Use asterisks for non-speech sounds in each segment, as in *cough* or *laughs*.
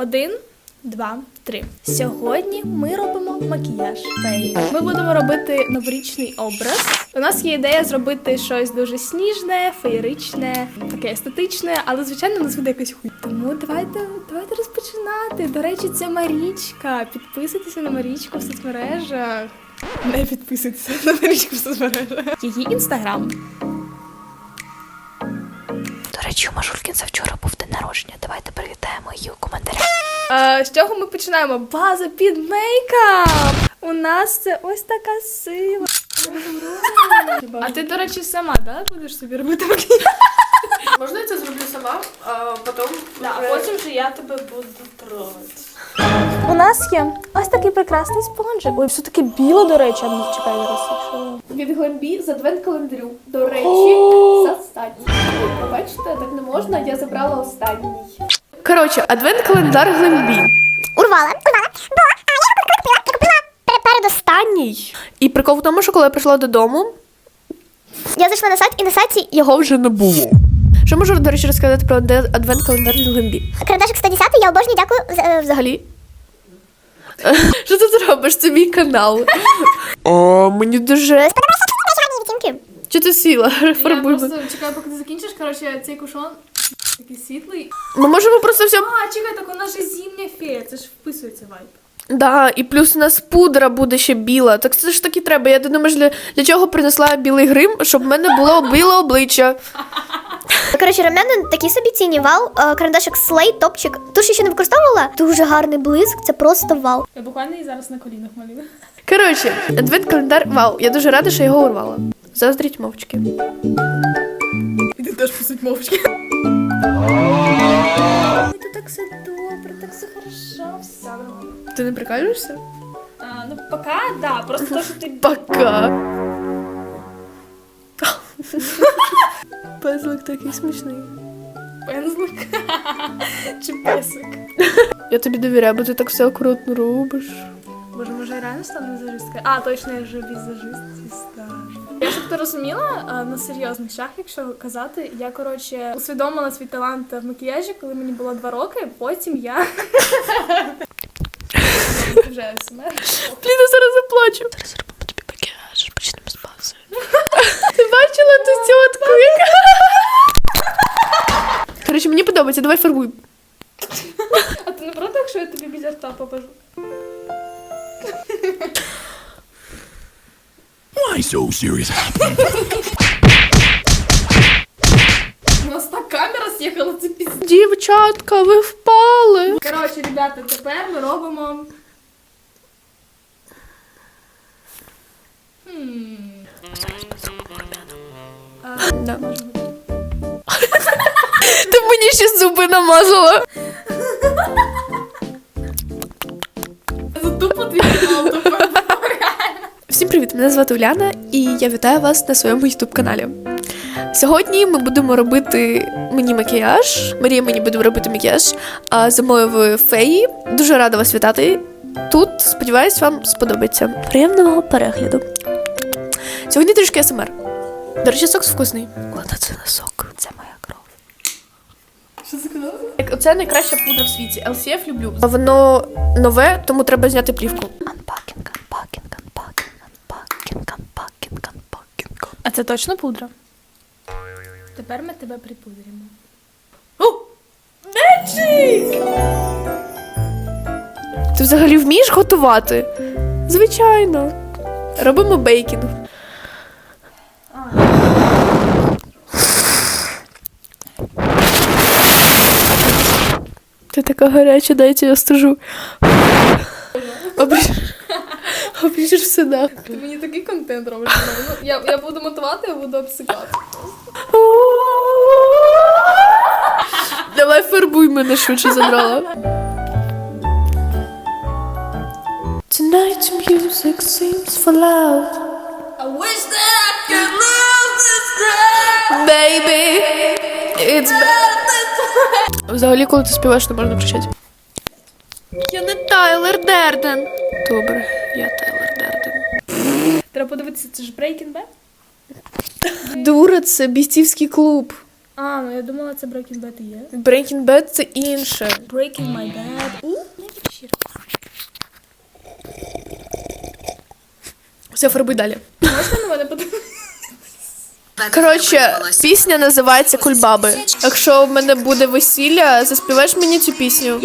Один, два, три. Сьогодні ми робимо макіяж феї. Ми будемо робити новорічний образ. У нас є ідея зробити щось дуже сніжне, феєричне, таке естетичне, але звичайно нас буде якось хуй. Тому давайте, давайте розпочинати. До речі, це Марічка. Підписуйтеся на Марічку в соцмережах. Не підписуйтеся на Марічку в соцмережах. Її інстаграм. Речі, у Мажулькінця вчора був день народження. Давайте привітаємо її у коментарях. Е, з чого ми починаємо? База під мейкап! У нас це ось така сила. А ти, до речі, сама, да, будеш собі робити макіяж? Можна я це зроблю сама, а потім. Да, вже- потім вже я тебе буду трогати. У нас є ось такий прекрасний спонжик. Ой, все таке біле, до речі, а ну чекай зараз. Якщо... Від Глембі з адвент календарю. До речі, з останній. Бачите, так не можна, я забрала останній. Коротше, адвент календар Глембі. Урвала, урвала. Бо, а я купила, я купила передостанній. І прикол в тому, що коли я прийшла додому, Я зайшла на сайт, і на сайті його вже не було. Що можу, до речі, розказати про адвент календар від Глембі? карандашик 110, я обожнюю, дякую е, взагалі. Що ти тут робиш? Це мій канал. О, мені дуже. Відтінки. Чи ти сіла? Я Фарбуй мене. просто чекаю, поки ти закінчиш. Коротше, цей кушон такий світлий. Ми можемо просто все. А, чекай, так у нас же зімня фея, це ж вписується вайб. Да, і плюс у нас пудра буде ще біла. Так це ж таки треба. Я думаю, для, для чого принесла білий грим, щоб в мене було біле обличчя. *laughs* Коротше, румяна такі собі ціні, вау. Е, Карандашик слей, топчик. Ту, ще не використовувала. Дуже гарний блиск, це просто вау. Я буквально її зараз на колінах малюю. Коротше, адвент календар. Вау, я дуже рада, що його урвала. Заздріть мовчки. І ти теж посуть мовчки. Це так все добре, так все хорошо, все нормально. Ти не прикалюєшся? А, ну, пока, да, просто то, що ти... Пока. *laughs* Пезлик такий смішний. Пензлик. *laughs* Чи песик. *laughs* Я тобі довіряю, бо ти так все акуратно робиш. Боже, може я реально стану візажисткою? А, точно, я вже стажу. Я щоб ти розуміла, на серйозних шах, якщо казати, я, коротше, усвідомила свій талант в макіяжі, коли мені було два роки, потім я... *laughs* Вже. Блін, я зараз заплачу. Зараз робимо тобі макіяж, почнемо з бази. *laughs* Ти бачила ту тітку? Коротше, мені подобається, давай фарбуй. А ти не проти, якщо я тобі біля рта покажу? So serious? У нас так камера з'їхала, це пізд... Дівчатка, ви впали. Коротше, ребята, тепер ми робимо. Хм. Да. *laughs* Ти мені ще зуби намазала. Це тупо твій тупо. Всім привіт! Мене звати Уляна, і я вітаю вас на своєму youtube каналі. Сьогодні ми будемо робити мені макіяж. Марія мені буде робити макіяж а замовив феї. Дуже рада вас вітати. Тут сподіваюсь, вам сподобається. Приємного перегляду. Сьогодні трішки СМР. До речі, сок вкусний. Ладно, це не сок, це моя кров. Що це сказала? Це найкраща пудра в світі. LCF люблю. Воно нове, тому треба зняти плівку. Це точно пудра? Тепер ми тебе припудримо. Ти взагалі вмієш готувати? Звичайно. Робимо бейкінг. Ти така гаряча, дайте я стежу. Обріж... Обріжеш все на. Ти мені такий контент робиш. Ну, я, я буду мотивати, я буду обсикати. Давай фарбуй мене швидше забрала. Tonight music seems for loud. I wish that I could lose this time. Baby, it's bad. Взагалі, коли ти співаєш, не можна кричати. Я не Тайлер Дерден. Добре, я Тайлер Дерден. Треба подивитися, це ж Breaking Bad? Дура, це бійцівський клуб. А, ну я думала, це Breaking Bad і є. Breaking Bad це інше. Breaking my bad. У, не щиро. Все, фарби далі. Можна на мене подивитися? Коротше, пісня називається Кульбаби. Якщо в мене буде весілля, заспіваєш мені цю пісню?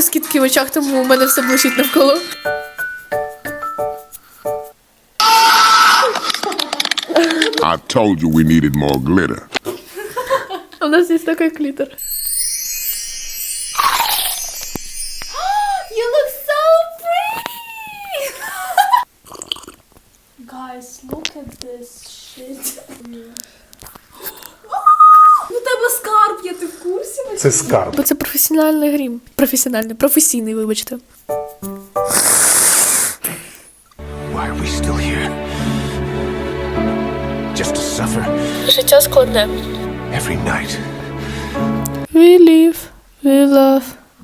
Блискітки в очах, тому у мене все блищить навколо. I told you we needed more glitter. У нас є такий клітер. Це скарб. Бо це професіональний грім. Професіональний, професійний, вибачте. Why are we still here? Just to suffer Життя складне. every night. We live, we love,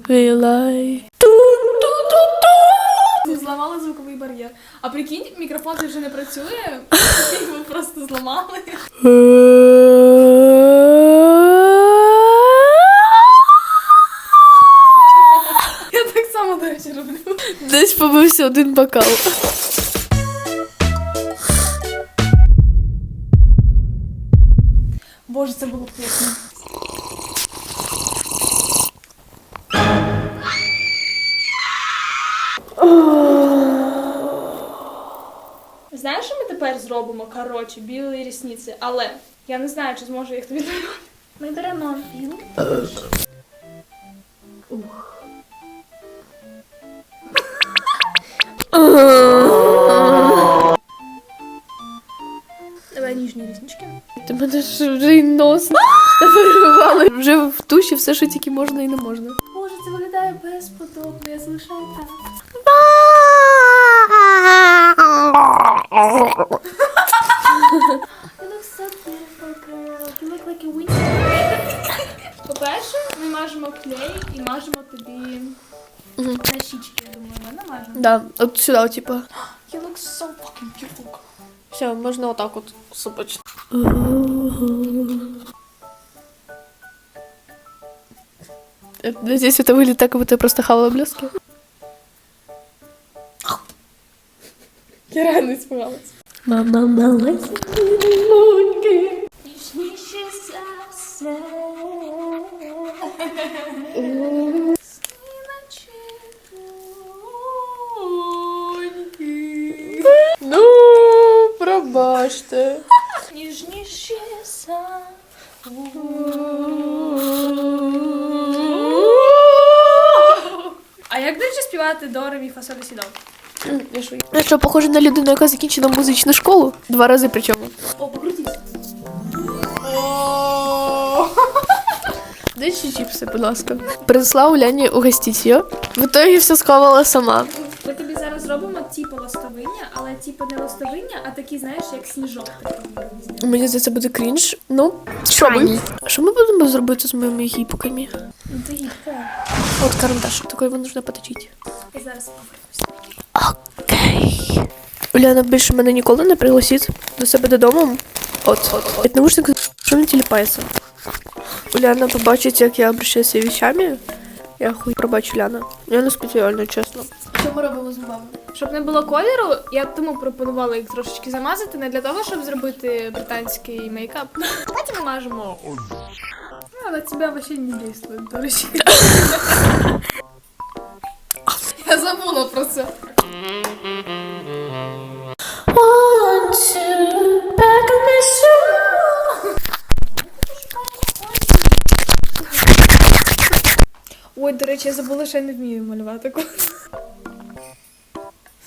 we lie. Ми зламали звуковий бар'єр. А прикинь, мікрофон вже не працює. *laughs* Його просто зламали. *laughs* Я так само, до речі, роблю. Побився один бокал. Боже, це було вкусно. Знаєш, що ми тепер зробимо? Коротше, білі рісниці, але я не знаю, чи зможу їх тобі дарувати. Ми беремо філ. Давай ніжні ріснички. Ти мене ж вже й нос виривали. Вже в туші все, що тільки можна і не можна. Боже, це виглядає безподобно, я залишаю так. Да, от сюди, типа. You look so fucking beautiful. Все, можна отак от супочно. Здесь это выглядит так, как будто я просто хавала блески. Я реально испугалась. Мама малась. Пробачте. Ніжніше за А як далі співати до ремі фасолі сідов? Я що, похоже на людину, яка закінчила музичну школу? Два рази причому. О, покрутись. Дай чіпси, будь ласка. Принесла Уляні угостить її. В итоге все сховала сама. Типу не ластовиння, а такі, знаєш, як сніжок. Мені здається, буде крінж. Ну, спробуй. Що ми будемо зробити з моїми гіпками? Ну ти гібка. От карандаш, такой його нужно поточити. Я зараз повернуся. Окей. Уляна більше мене ніколи не пригласить до себе додому. От, от, от. Наушник, що не тіліпається. Уляна побачить, як я обращаюся вещами. Я хуй пробачу Уляна. Я не спеціально, чесно. Що ми робимо з губами? Щоб не було кольору, я тому пропонувала їх трошечки замазати, не для того, щоб зробити британський мейкап. Потім мажемо. Ну, на тебе вообще не дійствує, до речі. *laughs* Я забула про це. Ой, до речі, я забула, що я не вмію малювати.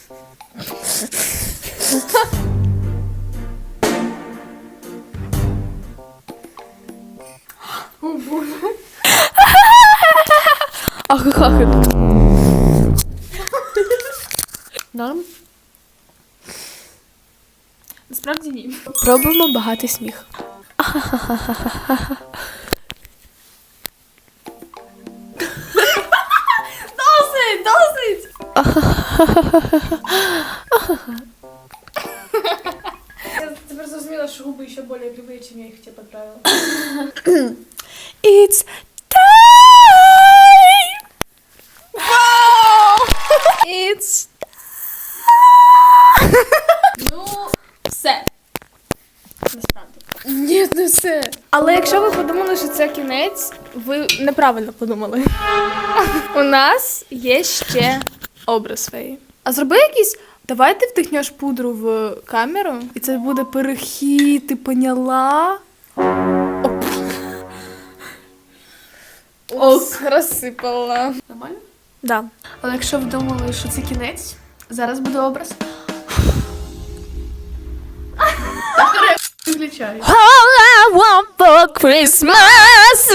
О боже. Ахахахи. Норм? Насправді ні. Пробуємо багатий сміх. Ахахахахаха. Досить, досить! Я тепер зрозуміла, що губи ще більш криві, ніж я їх тебе поправила. It's time! It's Ну, все. Насправді. Ні, не все. Але якщо ви подумали, що це кінець, ви неправильно подумали. У нас є ще образ феї. А зроби якийсь. Давай ти втихнеш пудру в камеру, і це буде перехід, ти поняла? Оп. Ох, розсипала. Нормально? Да. Але якщо ви думали, що це кінець, зараз буде образ. *laughs* Виключаю. All I want for Christmas